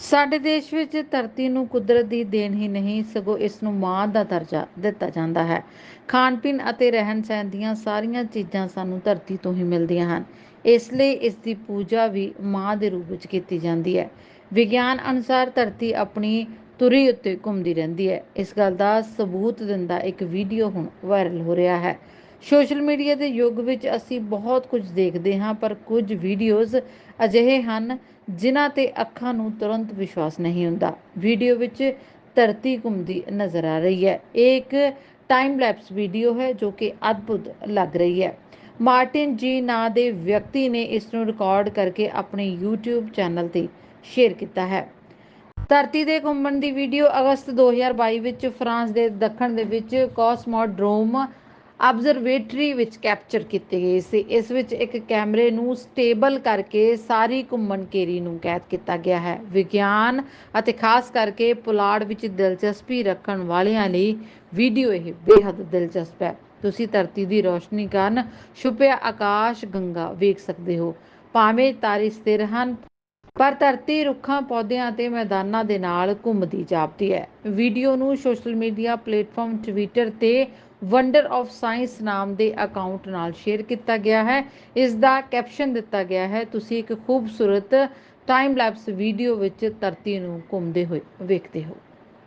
ਸਾਡੇ ਦੇਸ਼ ਵਿੱਚ ਧਰਤੀ ਨੂੰ ਕੁਦਰਤ ਦੀ ਦੇਣ ਹੀ ਨਹੀਂ, ਸਗੋਂ ਇਸ ਨੂੰ ਮਾਂ ਦਾ ਦਰਜਾ ਦਿੱਤਾ ਜਾਂਦਾ ਹੈ। ਖਾਣ ਪੀਣ ਅਤੇ ਰਹਿਣ ਸਹਿਣ ਦੀਆਂ ਸਾਰੀਆਂ ਚੀਜ਼ਾਂ ਸਾਨੂੰ ਧਰਤੀ ਤੋਂ ਹੀ ਮਿਲਦੀਆਂ ਹਨ। ਇਸ ਲਈ ਇਸ ਦੀ ਪੂਜਾ ਵੀ ਮਾਂ ਦੇ ਰੂਪ ਵਿੱਚ ਕੀਤੀ ਜਾਂਦੀ ਹੈ। ਵਿਗਿਆਨ ਅਨੁਸਾਰ ਧਰਤੀ ਆਪਣੀ ਤੁਰੀ ਉੱਤੇ ਘੁੰਮਦੀ ਰਹਿੰਦੀ ਹੈ। ਇਸ ਗੱਲ ਦਾ ਸਬੂਤ ਦਿੰਦਾ ਇੱਕ ਵੀਡੀਓ ਹੁਣ ਵਾਇਰਲ ਹੋ ਰਿਹਾ ਹੈ। ਸੋਸ਼ਲ ਮੀਡੀਆ ਦੇ ਯੁੱਗ ਵਿੱਚ ਅਸੀਂ ਬਹੁਤ ਕੁਝ ਦੇਖਦੇ ਹਾਂ, ਪਰ ਕੁਝ ਵੀਡੀਓਜ਼ ਅਜਿਹੇ ਹਨ ਜਿਨ੍ਹਾਂ ਤੇ ਅੱਖਾਂ ਨੂੰ ਤੁਰੰਤ ਵਿਸ਼ਵਾਸ ਨਹੀਂ ਹੁੰਦਾ। ਵੀਡੀਓ ਵਿੱਚ ਧਰਤੀ ਘੁੰਮਦੀ ਨਜ਼ਰ ਆ ਰਹੀ ਹੈ। ਇਹ ਇੱਕ ਟਾਈਮ ਲੈਪਸ ਵੀਡੀਓ ਹੈ ਜੋ ਕਿ ਅਦਭੁਤ ਲੱਗ ਰਹੀ ਹੈ। ਮਾਰਟਿਨ ਜੀ ਨਾਂ ਦੇ ਵਿਅਕਤੀ ਨੇ ਇਸ ਨੂੰ ਰਿਕਾਰਡ ਕਰਕੇ ਆਪਣੇ YouTube ਚੈਨਲ ਤੇ ਸ਼ੇਅਰ ਕੀਤਾ ਹੈ। ਧਰਤੀ ਦੇ ਘੁੰਮਣ ਦੀ ਵੀਡੀਓ ਅਗਸਤ 2022 ਵਿੱਚ ਫਰਾਂਸ ਦੇ ਦੱਖਣ ਦੇ ਵਿੱਚ ਕੋਸਮੋਡਰੋਮ ਆਬਜ਼ਰਵੇਟਰੀ ਵਿੱਚ ਕੈਪਚਰ ਕੀਤੀ ਗਈ ਸੀ। ਇਸ ਵਿੱਚ ਇੱਕ ਕੈਮਰੇ ਨੂੰ ਸਟੇਬਲ ਕਰਕੇ ਸਾਰੀ ਘੁੰਮਣ ਘੇਰੀ ਨੂੰ ਕੈਦ ਕੀਤਾ ਗਿਆ ਹੈ। ਵਿਗਿਆਨ ਅਤੇ ਖਾਸ ਕਰਕੇ ਪੁਲਾੜ ਵਿੱਚ ਦਿਲਚਸਪੀ ਰੱਖਣ ਵਾਲਿਆਂ ਲਈ ਵੀਡੀਓ ਇਹ ਬੇहद ਦਿਲਚਸਪ ਹੈ। ਤੁਸੀਂ ਧਰਤੀ ਦੀ ਰੋਸ਼ਨੀ ਕਾਰਨ ਛੁਪਿਆ ਆਕਾਸ਼ ਗੰਗਾ ਵੇਖ ਸਕਦੇ ਹੋ। ਭਾਵੇਂ ਤਾਰੇ ਸਥਿਰ ਹਨ, ਪਰ ਧਰਤੀ ਰੁੱਖਾਂ, ਪੌਦਿਆਂ ਅਤੇ ਮੈਦਾਨਾਂ ਦੇ ਨਾਲ ਘੁੰਮਦੀ ਜਾਪਦੀ ਹੈ। ਵੀਡੀਓ ਨੂੰ ਸੋਸ਼ਲ ਮੀਡੀਆ ਪਲੇਟਫਾਰਮ ਟਵਿੱਟਰ ਤੇ ਵੰਡਰ ਆਫ ਸਾਇੰਸ ਨਾਮ ਦੇ ਅਕਾਊਂਟ ਨਾਲ ਸ਼ੇਅਰ ਕੀਤਾ ਗਿਆ ਹੈ। ਇਸ ਦਾ ਕੈਪਸ਼ਨ ਦਿੱਤਾ ਗਿਆ ਹੈ, ਤੁਸੀਂ ਇੱਕ ਖੂਬਸੂਰਤ ਟਾਈਮ ਲੈਪਸ ਵੀਡੀਓ ਵਿੱਚ ਧਰਤੀ ਨੂੰ ਘੁੰਮਦੇ ਹੋਏ ਵੇਖਦੇ ਹੋ।